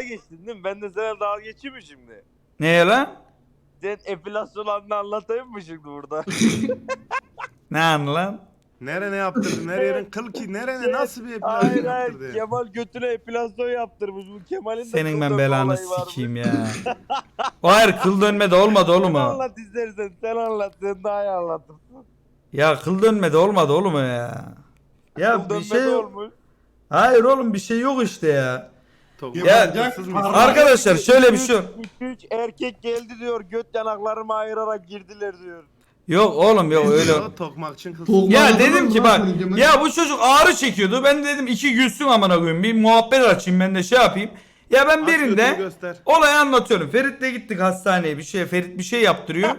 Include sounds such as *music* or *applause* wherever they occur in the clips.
geçtin değil mi? Ben de sana dalga geçeyim mi şimdi? Neye lan? Sen epilasyon anını anlatayım mı şimdi burada? *laughs* Ne anı lan? Nere ne yaptırdı? Her yerin kıl ki? Nerene nasıl bir hayır epilasyon hayır yaptırdı? Kemal götüne epilasyon yaptırmış. Bu Kemal'in de Senin ben belanı sikeyim ya. *laughs* O hayır kıl dönme de olmadı oğlum Sen o. anlat istersen sen anlat sen daha iyi anlatırsın. Ya kıl dönme de olmadı oğlum o ya. Ya Kıl bir dönme şey de yok. olmuş. Hayır oğlum bir şey yok işte ya. Tokmak Ya? Arkadaşlar şöyle bir şey. 2-3 erkek geldi diyor göt yanaklarımı ayırarak girdiler diyor. Yok oğlum yok öyle. Öyle. Tokmak için. Tokmak- Ya dedim ki bak ya bu çocuk ağrı çekiyordu. Ben de dedim iki gülsün amına koyayım. Bir muhabbet açayım ben de şey yapayım. Ya ben Aç götünü birinde göster. olayı anlatıyorum. Ferit'le gittik hastaneye bir şey. Ferit bir şey yaptırıyor. *laughs*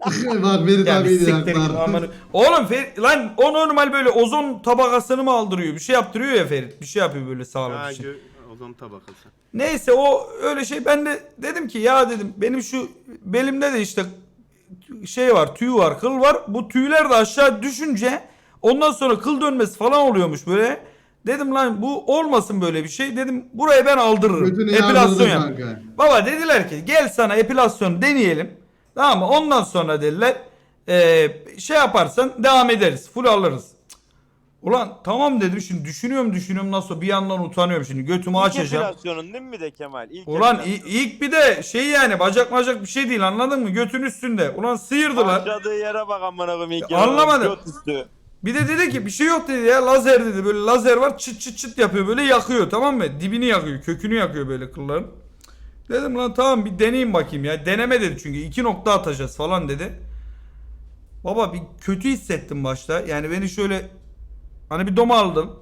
*laughs* Bak Ferit ya bir siktir git amına. Oğlum Ferit lan o normal böyle ozon tabakasını mı aldırıyor? Bir şey yaptırıyor ya Ferit. Bir şey yapıyor böyle sağlık Ha, için. gö- ozon tabakası. Neyse o öyle şey ben de dedim ki ya dedim benim şu belimde de işte şey var tüy var kıl var bu tüyler de aşağı düşünce ondan sonra kıl dönmesi falan oluyormuş böyle. Dedim lan bu olmasın böyle bir şey dedim burayı ben aldırırım Götünü epilasyon yap. kanka. Baba dediler ki gel sana epilasyon deneyelim tamam mı ondan sonra dediler eee, şey yaparsan devam ederiz full alırız. Ulan tamam dedim şimdi düşünüyorum düşünüyorum nasıl bir yandan utanıyorum şimdi götümü İlk açacağım. epilasyonun değil mi bir de Kemal? İlk Ulan ilk bir de şey yani bacak bacak bir şey değil anladın mı? Götün üstünde. Ulan sıyırdılar. Başladığı yere bak amına koyayım ilk Ya yarı. anlamadım. Göt üstü. Bir de dedi ki bir şey yok dedi ya lazer dedi. Böyle lazer var çıt çıt çıt yapıyor böyle yakıyor tamam mı? Dibini yakıyor kökünü yakıyor böyle kılların. Dedim lan tamam bir deneyeyim bakayım ya. Deneme dedi çünkü iki nokta atacağız falan dedi. Baba bir kötü hissettim başta. Yani beni şöyle hani bir doma aldım.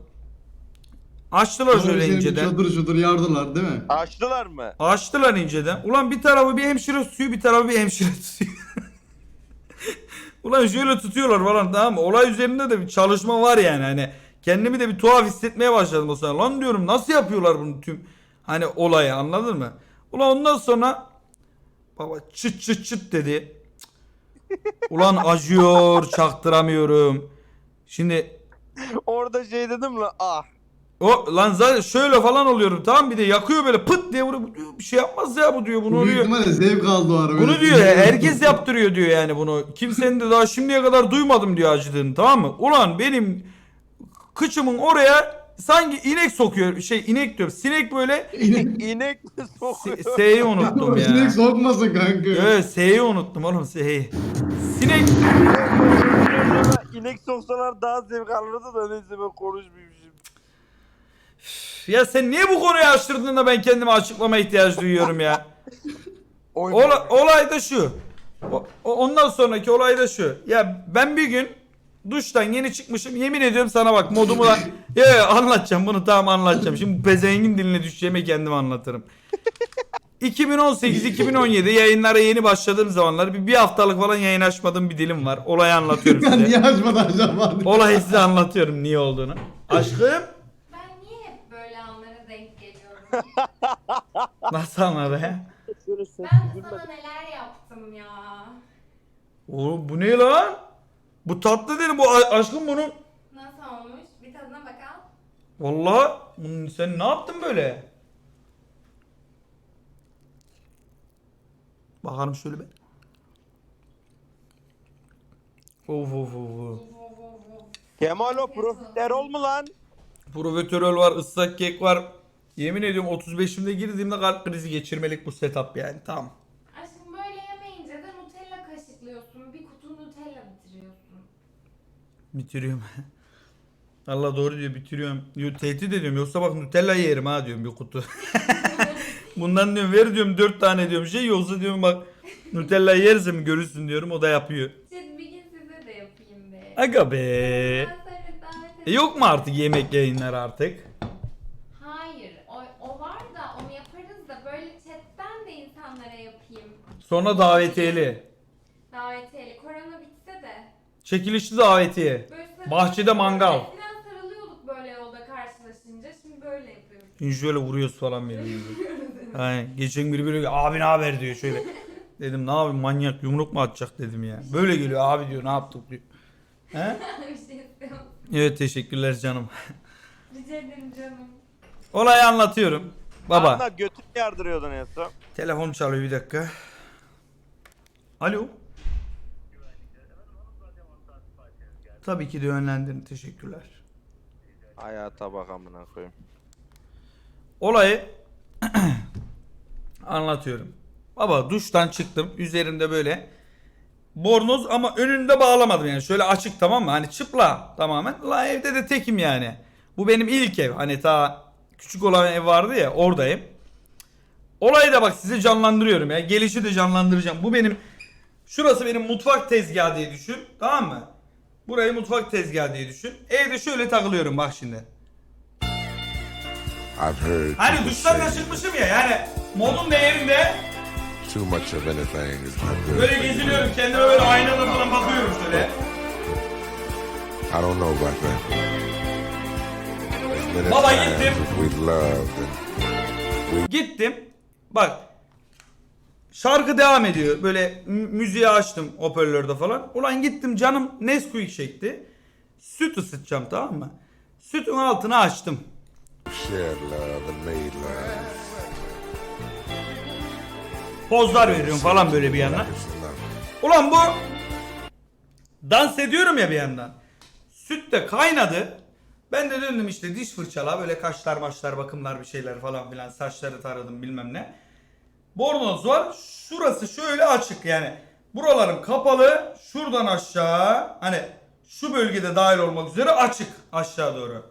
Açtılar Sonra şöyle inceden. Şudur şudur yardılar değil mi? Açtılar mı? Açtılar inceden. Ulan bir tarafı bir hemşire tutuyor bir tarafı bir hemşire tutuyor. *laughs* Ulan şöyle tutuyorlar falan tamam mı? Olay üzerinde de bir çalışma var yani hani. Kendimi de bir tuhaf hissetmeye başladım o sırada. Lan diyorum nasıl yapıyorlar bunu tüm hani olayı anladın mı? Ulan ondan sonra baba çıt çıt çıt dedi. Ulan acıyor çaktıramıyorum. Şimdi Orada şey dedim la ah. o lan zaten şöyle falan oluyorum tamam bir de yakıyor böyle pıt diye vuruyor. Bu Bir şey yapmaz ya bu diyor bunu Bu büyük diyor. ihtimalle zevk aldı o. Bunu diyor ya herkes yaptırıyor diyor yani bunu. Kimsenin de daha şimdiye kadar duymadım diyor acıdığını tamam mı? Ulan benim kıçımın oraya sanki inek sokuyor şey inek diyorum sinek böyle İnek, *laughs* İnek mi sokuyor? S- S'yi unuttum *laughs* ya. İnek sokmasın kanka. Evet S'yi unuttum oğlum S'yi. Sinek *laughs* İnek soksalar daha zevk alırdı da neyse ben konuşmayayım şimdi. ya sen niye bu konuyu açtırdın da ben kendime açıklama ihtiyacı duyuyorum ya. *laughs* Ola- olay da şu. O- ondan sonraki olay da şu. Ya ben bir gün duştan yeni çıkmışım. Yemin ediyorum sana bak modumu da *laughs* ya, ya, anlatacağım bunu tamam anlatacağım. Şimdi bu pezevengin diline düşeceğime kendim anlatırım. 2018-2017 yayınlara yeni başladığım zamanlar bir, bir haftalık falan yayın açmadığım bir dilim var. Olayı anlatıyorum *laughs* Ben size. niye açmadı acaba? Olayı size anlatıyorum niye olduğunu. Aşkım Ben niye hep böyle anlara denk geliyorum? *laughs* nasıl anladı ya? ben sana neler yaptım ya. Oğlum bu ne lan? Bu tatlı değil bu a- aşkım bunun. Nasıl olmuş? Bir tadına bakalım. Vallahi bunun- sen ne yaptın böyle? Bakalım şöyle bir. Of of of. of. Kemal o profiterol mu lan? Profiterol var, ıslak kek var. Yemin ediyorum 35'imde girdiğimde kalp krizi geçirmelik bu setup yani. Tamam. Aşkım böyle yemeyince de Nutella kaşıklıyorsun. Bir kutu Nutella bitiriyorsun. Bitiriyorum. *laughs* Allah doğru diyor bitiriyorum. Diyor, tehdit ediyorum yoksa bak Nutella yerim ha diyorum bir kutu. *laughs* Bundan diyorum ver diyorum 4 tane diyorum şey yoksa diyorum bak Nutella yersin görürsün diyorum o da yapıyor. Şimdi bir gün size de yapayım be. Aga be. E yok mu artık yemek yayınları artık? Hayır. O, o var da onu yaparız da böyle chatten de insanlara yapayım. Sonra davetiyeli. Davetiyeli. Korona bitse de. Çekilişli davetiye. Böyle Bahçede mangal. Eskiden sarılıyorduk böyle yolda karşılaşınca. Şimdi böyle yapıyoruz. Şimdi şöyle vuruyoruz falan birbirimize. *laughs* Aynen. Geçen biri böyle abi ne haber diyor şöyle. Dedim ne yapayım manyak yumruk mu atacak dedim ya. Böyle geliyor abi diyor ne yaptık diyor. He? *laughs* şey. Evet teşekkürler canım. *laughs* Rica ederim canım. Olayı anlatıyorum. Baba. Anlat götünü yardırıyordun en son. Telefon çalıyor bir dakika. Alo. Tabii ki de yönlendirin. Teşekkürler. Hayata bak amına koyayım. Olayı anlatıyorum. Baba duştan çıktım. Üzerimde böyle bornoz ama önünde bağlamadım yani. Şöyle açık tamam mı? Hani çıpla tamamen. La evde de tekim yani. Bu benim ilk ev. Hani ta küçük olan ev vardı ya oradayım. Olayı da bak size canlandırıyorum ya. Gelişi de canlandıracağım. Bu benim şurası benim mutfak tezgahı diye düşün. Tamam mı? Burayı mutfak tezgahı diye düşün. Evde şöyle takılıyorum bak şimdi. Hani duştan da çıkmışım ya yani modun değerinde too much of anything is not good. böyle geziniyorum kendime böyle aynada falan bakıyorum şöyle. I don't know about that. There's many Baba times gittim. that we've loved and Gittim bak şarkı devam ediyor böyle mü- müziği açtım hoparlörde falan. Ulan gittim canım Nesquik çekti. Süt ısıtacağım tamam mı? Sütün altını açtım. shared love and made love. Pozlar veriyorum falan böyle bir yandan. Ulan bu dans ediyorum ya bir yandan. Süt de kaynadı. Ben de döndüm işte diş fırçala böyle kaşlar maçlar bakımlar bir şeyler falan filan saçları taradım bilmem ne. Bornoz var. Şurası şöyle açık yani. Buralarım kapalı. Şuradan aşağı hani şu bölgede dahil olmak üzere açık aşağı doğru.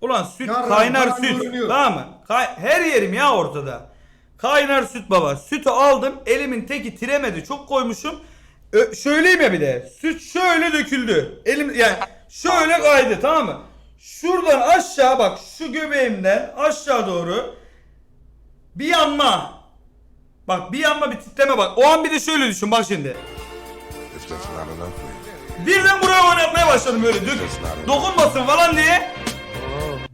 Ulan süt Yarın kaynar süt. görünüyor. Tamam mı? Kay- her yerim ya ortada. Kaynar süt baba. Sütü aldım. Elimin teki tiremedi. Çok koymuşum. Ö- şöyleyim ya bir de. Süt şöyle döküldü. Elim yani şöyle kaydı tamam mı? Şuradan aşağı bak şu göbeğimden aşağı doğru bir yanma. Bak bir yanma bir titreme bak. O an bir de şöyle düşün bak şimdi. Birden buraya oynatmaya başladım böyle dök, dokunmasın falan diye.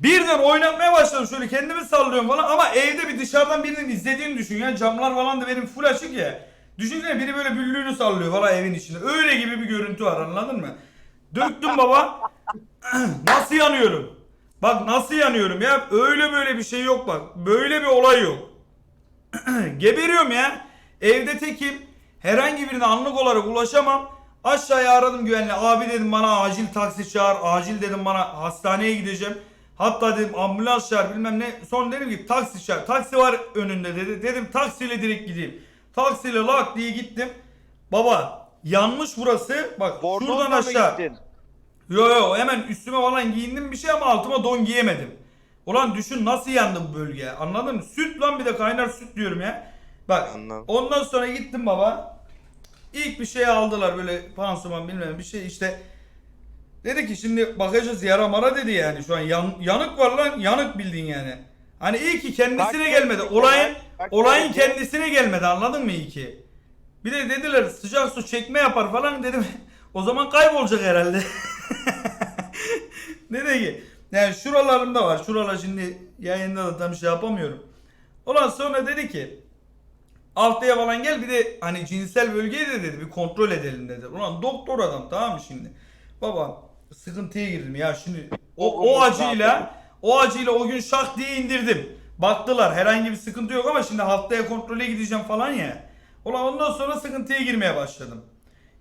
Birden oynatmaya başladım şöyle kendimi sallıyorum falan ama evde bir dışarıdan birinin izlediğini düşün ya camlar falan da benim full açık ya. Düşünsene biri böyle büllüğünü sallıyor falan evin içinde. Öyle gibi bir görüntü var anladın mı? Döktüm baba. *clears throat* nasıl yanıyorum? Bak nasıl yanıyorum ya. Öyle böyle bir şey yok bak. Böyle bir olay yok. *clears throat* Geberiyorum ya. Evde tekim. Herhangi birine anlık olarak ulaşamam. Aşağıya aradım güvenli. Abi dedim bana acil taksi çağır. Acil dedim bana hastaneye gideceğim. Hatta dedim ambulans çağır bilmem ne. Sonra dedim ki taksi çağır. Taksi var önünde dedi. Dedim taksiyle direkt gideyim. Taksiyle lak diye gittim. Baba yanmış burası. Bak şuradan Bornozla mı aşağı. Yo yo hemen üstüme falan giyindim bir şey ama altıma don giyemedim. Ulan düşün nasıl yandı bu bölge anladın mı? Süt lan bir de kaynar süt diyorum ya. Bak Anladım. ondan sonra gittim baba. İlk bir şey aldılar böyle pansuman bilmem bir şey işte. Dedi ki şimdi bakacağız yara mara dedi yani şu an yan- yanık var lan yanık bildin yani. Hani iyi ki kendisine Kaç gelmedi. Olayın? Kaç olayın kendisine gelmedi anladın mı iyi ki? Bir de dediler sıcak su çekme yapar falan dedim. *laughs* O zaman kaybolacak herhalde. *laughs* ne de ki? Yani şuralarımda var. Şuralar şimdi yayında da tam şey yapamıyorum. Ulan sonra dedi ki haftaya falan gel bir de hani cinsel bölgeyi de dedi bir kontrol edelim dedi. Ulan doktor adam tamam mı şimdi? Baba sıkıntıya girdim ya şimdi o, o acıyla o acıyla o gün şak diye indirdim. Baktılar herhangi bir sıkıntı yok ama şimdi haftaya kontrole gideceğim falan ya. Ulan ondan sonra sıkıntıya girmeye başladım.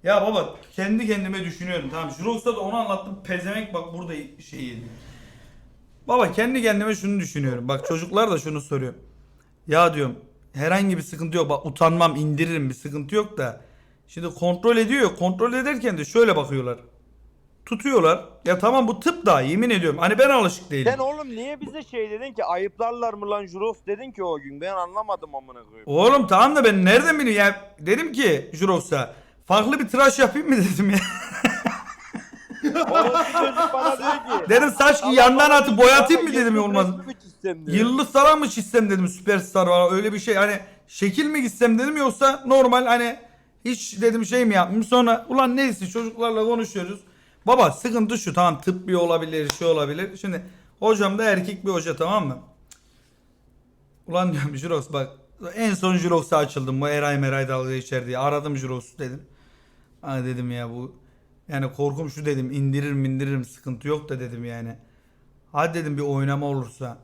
Ya baba kendi kendime düşünüyorum tamam. Jurox'ta da onu anlattım. Pezemek bak burada şey yedi. Baba kendi kendime şunu düşünüyorum. Bak çocuklar da şunu soruyor. Ya diyorum herhangi bir sıkıntı yok. Bak utanmam indiririm bir sıkıntı yok da. Şimdi kontrol ediyor. Kontrol ederken de şöyle bakıyorlar. Tutuyorlar. Ya tamam bu tıp da yemin ediyorum. Hani ben alışık değilim. Sen oğlum niye bize şey dedin ki ayıplarlar mı lan Juros dedin ki o gün ben anlamadım amına koyayım. Oğlum tamam da ben nereden bileyim ya. Dedim ki Jurox'a farklı bir tıraş yapayım mı *laughs* dedim ya. Orası çocuk bana diyor ki. dedim saç Allah yandan bana atıp boyatayım mı "Ama dedim ya olmaz. resmi mi çizsem?" diyor. Yıldız falan mı çizsem dedim süperstar falan öyle bir şey hani şekil mi gitsem dedim yoksa normal hani hiç dedim şey mi yapmayayım sonra ulan neyse çocuklarla konuşuyoruz. Baba sıkıntı şu tamam tıbbi olabilir şey olabilir. Şimdi hocam da erkek bir hoca tamam mı? Ulan diyorum Jurox bak en son Jurox'a açıldım bu Eray Meray dalga geçer diye aradım Jurox'u dedim. Ha dedim ya bu yani korkum şu dedim indiririm indiririm sıkıntı yok da dedim yani. Hadi dedim bir oynama olursa.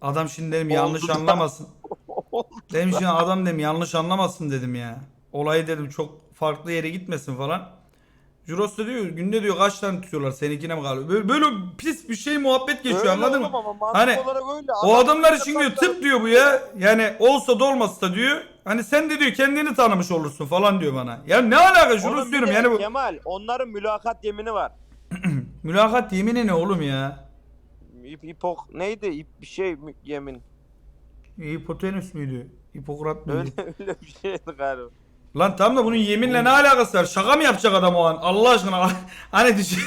Adam şimdi dedim yanlış anlamasın. Dedim şimdi adam dedim yanlış anlamasın dedim ya. Olayı dedim çok farklı yere gitmesin falan. Juros da diyor günde diyor kaç tane tutuyorlar seninkine mi kalıyor? Böyle, böyle pis bir şey muhabbet geçiyor Öyle anladın mı? Hani öyle. O Adam adamlar için diyor tıp diyor bu ya. Yani olsa da olmasa da diyor. Hani sen de diyor kendini tanımış olursun falan diyor bana. Ya ne alaka Juros diyorum yani bu. Kemal onların mülakat yemini var. *clears throat* Mülakat yemini ne oğlum ya? İp, ipok neydi? İp, bir şey mi- yemin. Hipotenüs müydü? Hipokrat mıydı? Öyle *laughs* öyle bir şeydi galiba. Lan tam da bunun yeminle ne alakası var? Şaka mı yapacak adam o an? Allah aşkına *laughs* hani düşün.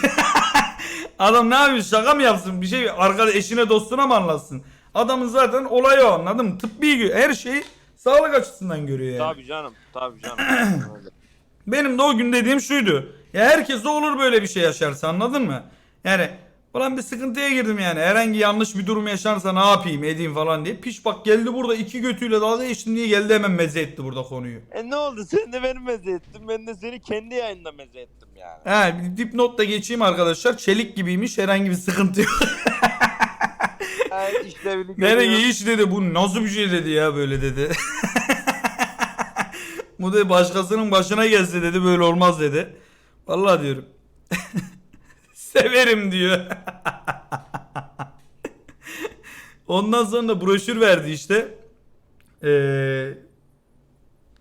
*laughs* adam ne yapıyor? Şaka mı yapsın? Bir şey arkada eşine dostuna mı anlatsın? Adamın zaten olayı o anladın mı? Tıbbi her şeyi sağlık açısından görüyor yani. Tabii canım. Tabii canım. *clears throat* Benim de o gün dediğim şuydu. Ya herkes de olur böyle bir şey yaşarsa anladın mı? Yani Ulan bir sıkıntıya girdim yani. Herhangi yanlış bir durum yaşarsa ne yapayım edeyim falan diye. Piş bak geldi burada iki götüyle dalga geçtim diye geldi hemen meze etti burada konuyu. e ne oldu? Sen de beni meze ettin. Ben de seni kendi yayında meze ettim yani. He dipnot da geçeyim arkadaşlar. Çelik gibiymiş herhangi bir sıkıntı yok. *laughs* İşlevini Nereye iş dedi bu nasıl bir şey dedi ya böyle dedi. *laughs* bu da başkasının başına gelse dedi böyle olmaz dedi. Vallahi diyorum. *laughs* Severim diyor. Ondan sonra da broşür verdi işte. Ee,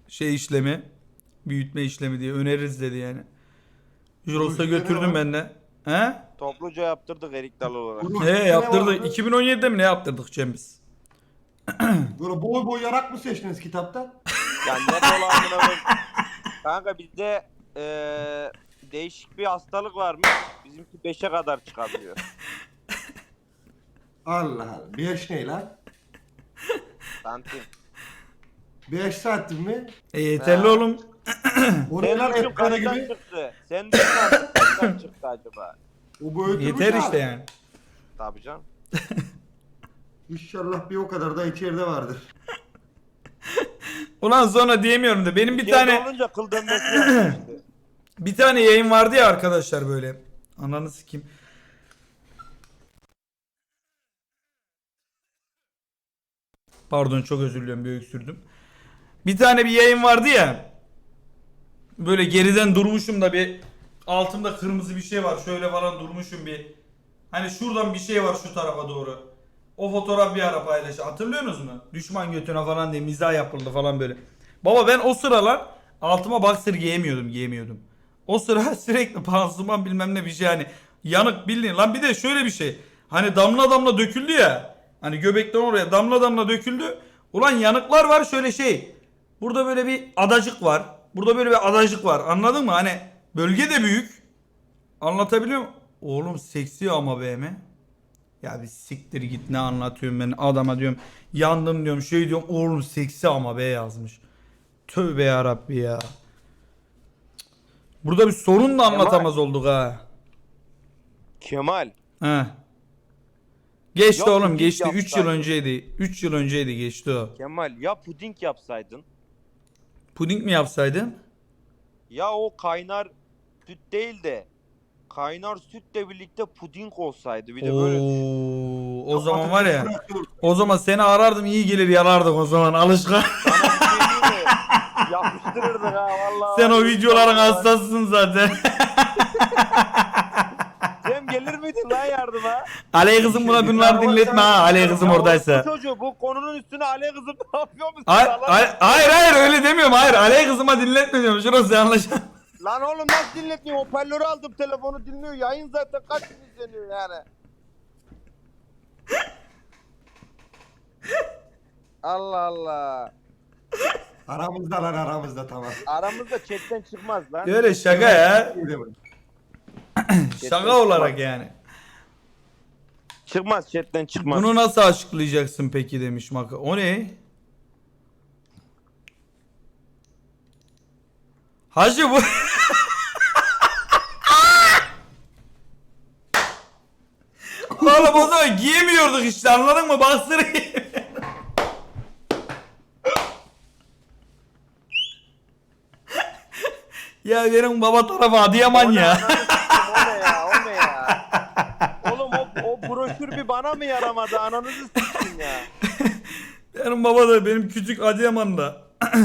şey işlemi. Büyütme işlemi diye öneririz dedi yani. Juros'a Broşürde ne götürdüm var? ben de. He? Topluca yaptırdık Erik Dalı olarak. He yaptırdık. vardı. 2017'de mi ne yaptırdık Cem biz? *clears throat* Böyle boy boy yarak mı seçtiniz kitapta? Ya ne dolandığına bak. Kanka bizde eee değişik bir hastalık varmış. Bizimki 5'e kadar çıkabiliyor. *laughs* Allah Allah. Beş ne lan? Santim. Beş santim mi? E yeterli Ha. oğlum. *clears throat* O ne Senin lan için etkana kaçtan gibi? çıktı? Sen de kaçtan çıktı acaba? O boyutmuş Yeter işte yani. Tabii canım. *laughs* İnşallah bir o kadar da içeride vardır. *laughs* Ulan sonra diyemiyorum da benim bir tane olunca kıl dönmesi yapıyor işte. *clears throat* bir tane yayın vardı ya arkadaşlar böyle. Ananı sikeyim. Pardon çok özür diliyorum bir öksürdüm. Bir tane bir yayın vardı ya. Böyle geriden durmuşum da bir altımda kırmızı bir şey var. Şöyle falan durmuşum bir. Hani şuradan bir şey var şu tarafa doğru. O fotoğraf bir ara paylaş. Hatırlıyorsunuz mu? Düşman götüne falan diye mizah yapıldı falan böyle. Baba ben o sıralar altıma boxer giyemiyordum giyemiyordum. O sıra *laughs* sürekli pansuman bilmem ne bir şey hani yanık bildiğin. Lan bir de şöyle bir şey. Hani damla damla döküldü ya. Hani göbekten oraya damla damla döküldü. Ulan yanıklar var şöyle şey. Burada böyle bir adacık var. Burada böyle bir adacık var. Anladın mı? Hani bölge de büyük. Anlatabiliyor muyum? Oğlum seksi ama be mi? Ya bir siktir git ne anlatıyorum ben adama diyorum. Yandım diyorum şey diyorum oğlum seksi ama be yazmış. Tövbe yarabbi ya. Burada bir sorun da anlatamaz olduk ha. Kemal. He. Geçti Yok, oğlum geçti 3 yıl yapsaydın. önceydi. 3 yıl önceydi geçti o. Kemal ya puding yapsaydın Puding mi yapsaydın? ya o kaynar süt değil de kaynar sütle birlikte puding olsaydı bir de böyle Oo, o zaman var ya. O zaman seni arardım iyi gelir yalardık o zaman alışkan. *laughs* Sana bir şey diyeyim mi? Yapıştırırdık ha vallahi. Sen o videoların hastasısın zaten. Cem gelir miydin lan yardıma? Aley kızım buna bunlar dinletme ha. Aley kızım Ya oradaysa. bu Çocuğu bu konunun üstüne Ale kızım ne yapıyor musun? Hayır, Lan- hayır, hayır, hayır öyle demiyorum. Hayır, Aley kızıma dinletme diyorum. Şurası yanlış. Lan oğlum nasıl dinletmiyor? Hoparlörü aldım telefonu dinliyor. Yayın zaten kaç gün izleniyor yani. Allah Allah. Aramızda lan aramızda tamam. Aramızda chatten çıkmaz lan. Öyle şaka ya. Böyle. Şaka olarak yani. Çıkmaz chatten çıkmaz. Bunu nasıl açıklayacaksın peki demiş Maka. O ne? Hacı bu... *laughs* Oğlum o zaman giyemiyorduk işte anladın mı? Bastırı Ya benim baba tarafı Adıyaman ya. O ne ya? O ne ya? Oğlum o, o broşür bir bana mı yaramadı? Ananızı sikeyim ya. *laughs* Benim baba da benim küçük Adıyaman'da. *laughs*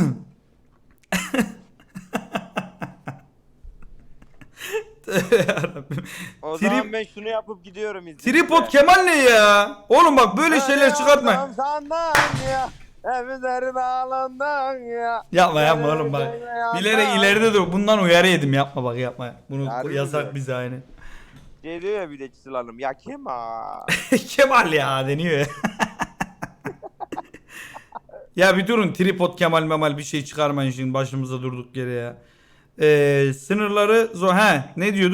Tövbe yarabbim. O Trip- zaman ben şunu yapıp gidiyorum izninizle. Tripod Kemal ne ya? Oğlum bak böyle şeyler çıkartma. Yandım Senden ya. Hep üzerine alından ya. Yapma yapma oğlum bak. Bilerek ileride dur. Bundan uyarı yedim yapma bak yapma. Bunu Harbi yasak mi? bize aynı. Şey diyor ya bir de Çisil Hanım. Ya Kemal. *laughs* Kemal ya deniyor ya. *laughs* ya bir durun tripod Kemal Memal bir şey çıkarmayın şimdi başımıza durduk yere ya. Ee, sınırları zo he ne diyorduk